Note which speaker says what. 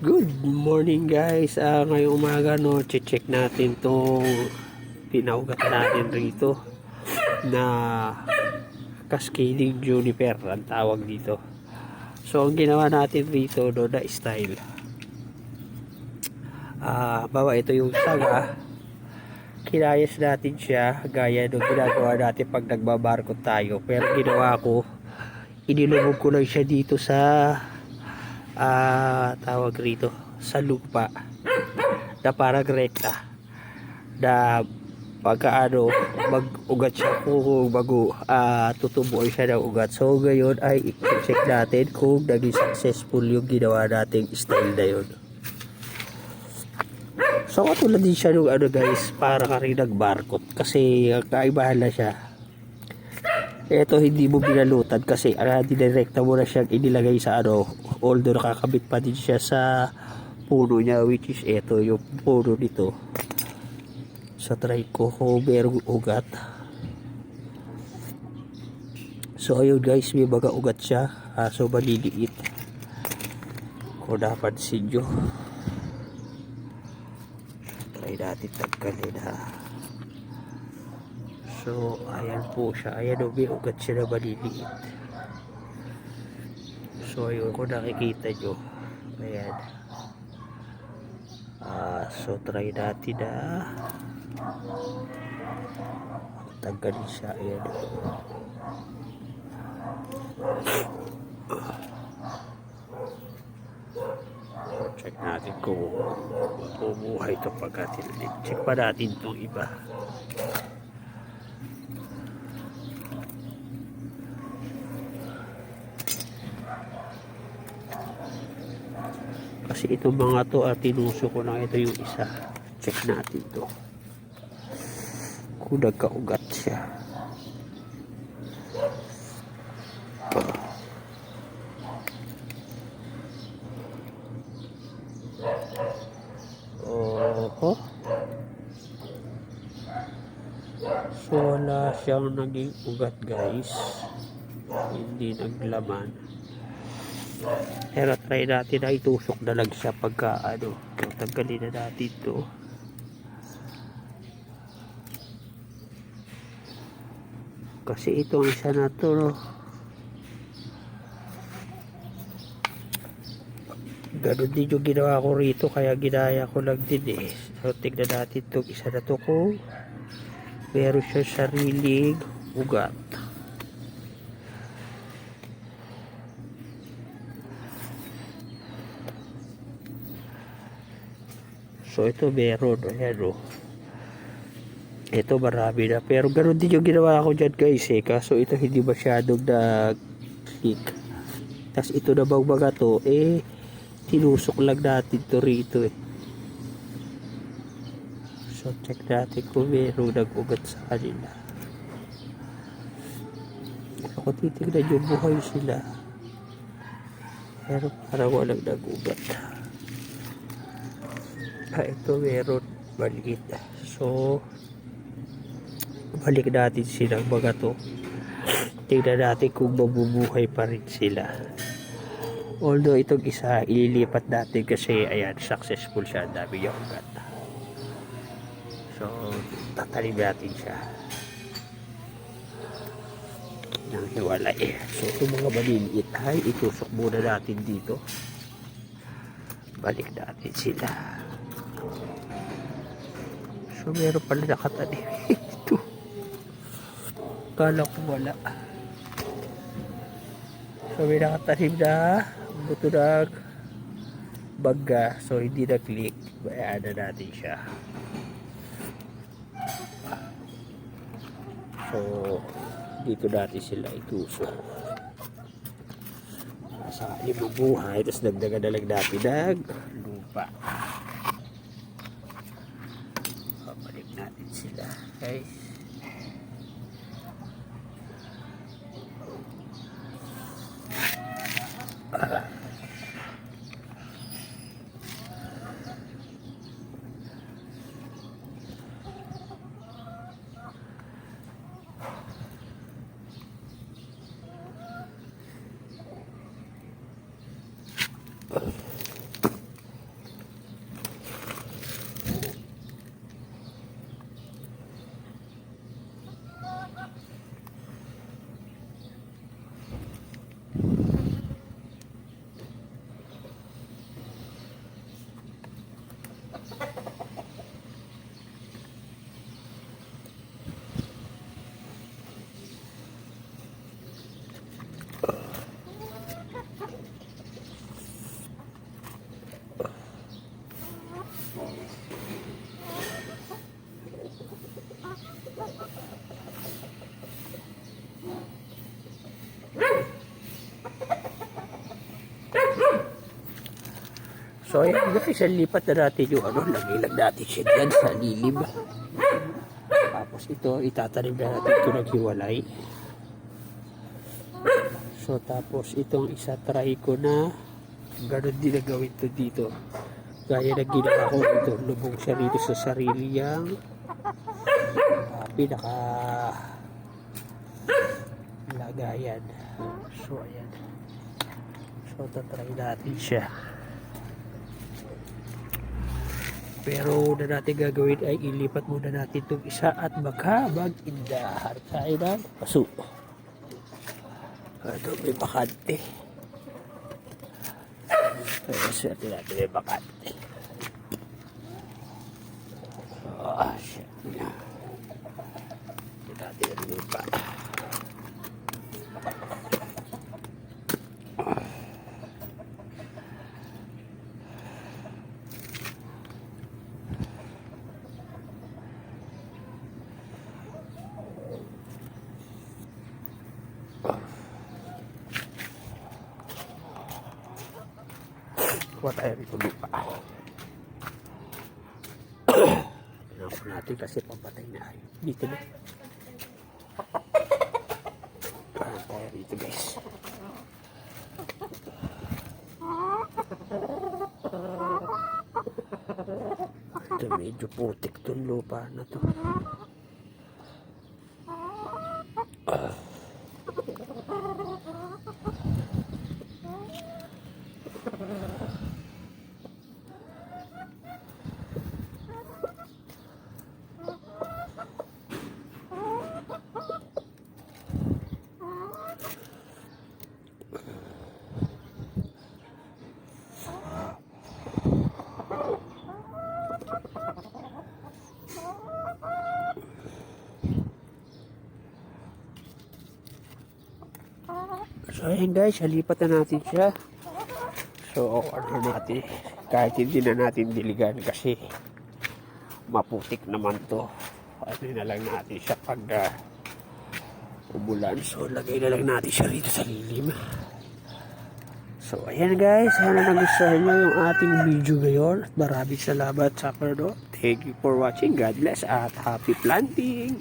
Speaker 1: Good morning guys. Ah, ngayong umaga no, check natin tong pinaugat natin rito na cascading juniper ang tawag dito. So ang ginawa natin rito no na style. Ah, bawa ito yung saga. Kinayas natin siya gaya ng ginagawa natin pag nagbabarko tayo. Pero ginawa ko, inilubog ko lang siya dito sa ah tawag rito sa lupa. Na parang rekta. Na pagka ano mag-ugat siya kung bago ah tutubuan siya ng ugat. So ngayon ay i-check natin kung naging successful yung ginawa nating style na yun. So katulad din siya nung ano guys para ka rin nagbarkot kasi kaibahan na siya. Ito hindi mo binalutan kasi uh, dinirekta mo na siyang inilagay sa ano although nakakabit pa din siya sa puno niya which is ito yung puno nito. Sa kung merong ugat. So ayun guys may mga ugat siya. Uh, so maliliit. Kung napansin nyo. Try natin tanggalin ha. So, ayan po siya. Ayan o, may ugat siya na maliliit. So, ayun, kung nakikita nyo. Ayan. Ah, so, try natin na tanggalin siya. Ayan. Check natin kung mabubuhay ito pagka tinalit. Check pa natin itong iba. Kasi itong mga to at tinuso ko na ito yung isa. Check natin to. Kung nagkaugat siya. Oho. So wala siyang naging ugat guys. Hindi naglaman. Pero try natin na itusok na lang siya pagka ano. Tanggalin na natin to. Kasi itong isa na to no. Ganon din yung ginawa ko rito kaya ginaya ko lang din eh. So tignan natin itong isa na to kung meron siya sariling ugat. So ito meron, ayan o. Ito marami na. Pero ganoon din yung ginawa ko dyan guys eh. Kaso ito hindi masyadong nag-click. Tapos ito na bang mga to, eh, tinusok lang natin to rito eh. So check natin kung meron nag-ugat sa kanila. Ako titignan yung buhay sila. Pero parang walang nag-ugat ah, ito meron. Maliit. So balik natin silang mga to. Tingnan natin kung mabubuhay pa rin sila. Although itong isa ililipat natin kasi ayan successful siya. Ang dami yung ugat so tatalim natin siya. Ng hiwalay. So itong mga maliliit ay itusok muna natin dito. Balik natin sila So, meron pala nakatanim ito. Kala ko wala. So, may nakatanim na buto ng baga. So, hindi na-click. Bayaan na natin siya. So, dito natin sila itusok. Sa limang buhay, tapos nagdagan na lang natin ng lupa. guys Thank So ayan guys, lipat na natin yung ano, lagay lang natin siya dyan sa lilim. Tapos ito, itatanim na natin ito naghiwalay. So tapos itong isa try ko na ganun din na gawin to dito. Gaya na ginawa ko dito, lubog siya rito sa sarili niyang ah, pinaka lagayan. So ayan. So tatry natin siya. Pero una natin gagawin ay ilipat muna natin itong isa at baka mag-indahan tayo ng paso. Ito may bakante. Kaya swerte natin may bakante. Ah, shit. Ito natin ang lupa. Kuha tayo rito lupa. Tingnan ko natin kasi pampatay na ay. Dito na. Kuha tayo rito guys. Ito medyo putik tong lupa na to. So ayan guys, halipat na natin siya. So ano natin, kahit hindi na natin diligan kasi maputik naman to. Ano na lang natin siya pag uh, umulan. So lagay na lang natin siya rito sa lilim. So ayan guys, sana nagustuhan nyo yung ating video ngayon. At maraming salamat sa panonood. Thank you for watching. God bless at happy planting.